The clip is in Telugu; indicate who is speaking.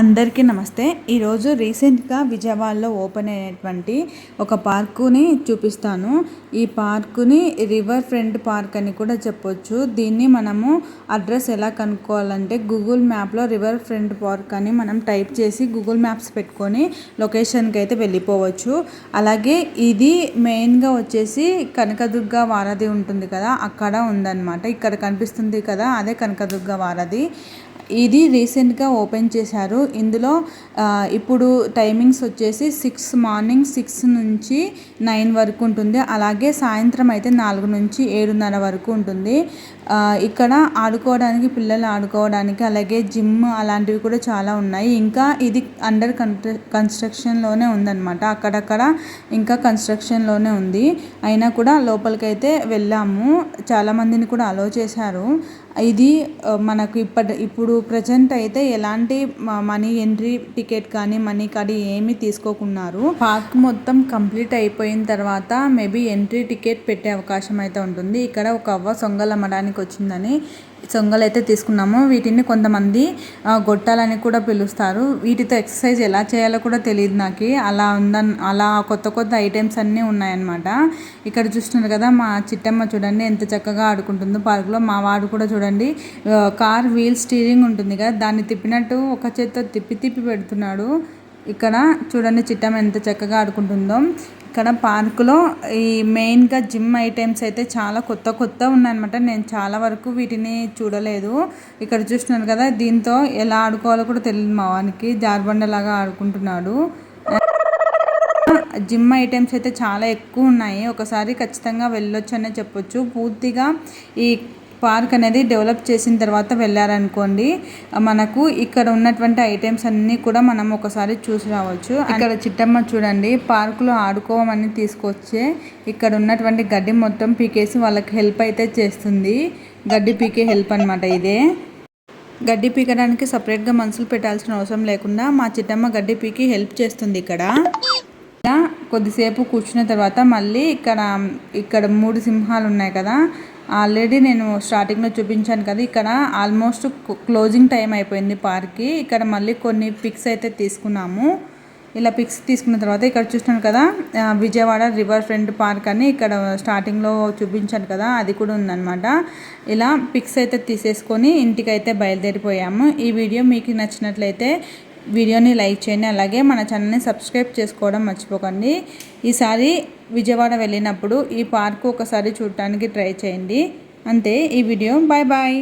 Speaker 1: అందరికీ నమస్తే. ఈరోజు రీసెంట్గా విజయవాడలో ఓపెన్ అయినటువంటి ఒక పార్కుని చూపిస్తాను. ఈ పార్కుని రివర్ ఫ్రంట్ పార్క్ అని కూడా చెప్పొచ్చు. దీన్ని మనము అడ్రస్ ఎలా కనుక్కోవాలంటే గూగుల్ మ్యాప్లో రివర్ ఫ్రంట్ పార్క్ అని మనం టైప్ చేసి గూగుల్ మ్యాప్స్ పెట్టుకొని లొకేషన్కి అయితే వెళ్ళిపోవచ్చు. అలాగే ఇది మెయిన్గా వచ్చేసి కనకదుర్గ వారధి ఉంటుంది కదా అక్కడ ఉందన్నమాట. ఇక్కడ కనిపిస్తుంది కదా అదే కనకదుర్గ వారధి. ఇది రీసెంట్గా ఓపెన్ చేశారు. ఇందులో ఇప్పుడు టైమింగ్స్ వచ్చేసి సిక్స్ మార్నింగ్ సిక్స్ నుంచి నైన్ వరకు ఉంటుంది. అలాగే సాయంత్రం అయితే నాలుగు నుంచి ఏడున్నర వరకు ఉంటుంది. ఇక్కడ ఆడుకోవడానికి పిల్లలు ఆడుకోవడానికి అలాగే జిమ్ అలాంటివి కూడా చాలా ఉన్నాయి. ఇంకా ఇది అండర్ కన్స్ట్రక్షన్లోనే ఉందన్నమాట. అక్కడక్కడ ఇంకా కన్స్ట్రక్షన్లోనే ఉంది. అయినా కూడా లోపలికైతే వెళ్ళాము. చాలామందిని కూడా అలో చేశారు. ఇది మనకు ఇప్పటి ఇప్పుడు ప్రజెంట్ అయితే ఎలాంటి మనీ ఎంట్రీ టికెట్ కానీ మనీ కానీ ఏమీ తీసుకోకున్నారు. పార్క్ మొత్తం కంప్లీట్ అయిపోయిన తర్వాత మేబీ ఎంట్రీ టికెట్ పెట్టే అవకాశం అయితే ఉంటుంది. ఇక్కడ ఒక అవ్వ సొంగలు అమ్మడానికి వచ్చిందని సొంగలు అయితే తీసుకున్నాము. వీటిని కొంతమంది గొట్టాలని కూడా పిలుస్తారు. వీటితో ఎక్సర్సైజ్ ఎలా చేయాలో కూడా తెలియదు నాకు. అలా ఉందని అలా కొత్త కొత్త ఐటమ్స్ అన్నీ ఉన్నాయన్నమాట. ఇక్కడ చూస్తున్నారు కదా మా చిట్టమ్మ చూడండి ఎంత చక్కగా ఆడుకుంటుందో పార్కులో. మా వాడు కూడా చూడండి కార్ వీల్ స్టీరింగ్ ఉంటుంది కదా దాన్ని తిప్పినట్టు ఒక చేత్తో తిప్పి తిప్పి పెడుతున్నాడు. ఇక్కడ చూడండి చిట్టం ఎంత చక్కగా ఆడుకుంటుందో. ఇక్కడ పార్కులో ఈ మెయిన్గా జిమ్ ఐటమ్స్ అయితే చాలా కొత్త కొత్త ఉన్నాయన్నమాట. నేను చాలా వరకు వీటిని చూడలేదు. ఇక్కడ చూస్తున్నాను కదా దీంతో ఎలా ఆడుకోవాలో కూడా తెలియదు మా వానికి. జార్బండలాగా ఆడుకుంటున్నాడు. జిమ్ ఐటమ్స్ అయితే చాలా ఎక్కువ ఉన్నాయి. ఒకసారి ఖచ్చితంగా వెళ్ళొచ్చు అనే చెప్పొచ్చు. పూర్తిగా ఈ పార్క్ అనేది డెవలప్ చేసిన తర్వాత వెళ్ళారనుకోండి మనకు ఇక్కడ ఉన్నటువంటి ఐటమ్స్ అన్నీ కూడా మనం ఒకసారి చూసి రావచ్చు. ఇక్కడ చిట్టమ్మ చూడండి పార్కులో ఆడుకోవమని తీసుకొచ్చే ఇక్కడ ఉన్నటువంటి గడ్డి మొత్తం పీకేసి వాళ్ళకి హెల్ప్ అయితే చేస్తుంది. గడ్డి పీకే హెల్ప్ అనమాట ఇదే. గడ్డి పీకడానికి సపరేట్గా మనుషులు పెట్టాల్సిన అవసరం లేకుండా మా చిట్టమ్మ గడ్డి పీకి హెల్ప్ చేస్తుంది ఇక్కడ. కొద్దిసేపు కూర్చున్న తర్వాత మళ్ళీ ఇక్కడ ఇక్కడ మూడు సింహాలు ఉన్నాయి కదా ఆల్రెడీ నేను స్టార్టింగ్లో చూపించాను కదా ఇక్కడ ఆల్మోస్ట్ క్లోజింగ్ టైం అయిపోయింది పార్క్కి. ఇక్కడ మళ్ళీ కొన్ని పిక్స్ అయితే తీసుకున్నాము. ఇలా పిక్స్ తీసుకున్న తర్వాత ఇక్కడ చూస్తున్నాను కదా విజయవాడ రివర్ ఫ్రంట్ పార్క్ అని ఇక్కడ స్టార్టింగ్లో చూపించాను కదా అది కూడా ఉందన్నమాట. ఇలా పిక్స్ అయితే తీసేసుకొని ఇంటికి అయితే బయలుదేరిపోయాము. ఈ వీడియో మీకు నచ్చినట్లయితే వీడియోని లైక్ చేయండి. అలాగే మన ఛానల్ని సబ్స్క్రైబ్ చేసుకోవడం మర్చిపోకండి. ఈసారి విజయవాడ వెళ్ళినప్పుడు ఈ పార్కు ఒకసారి చూడటానికి ట్రై చేయండి. అంతే ఈ వీడియో. Bye bye.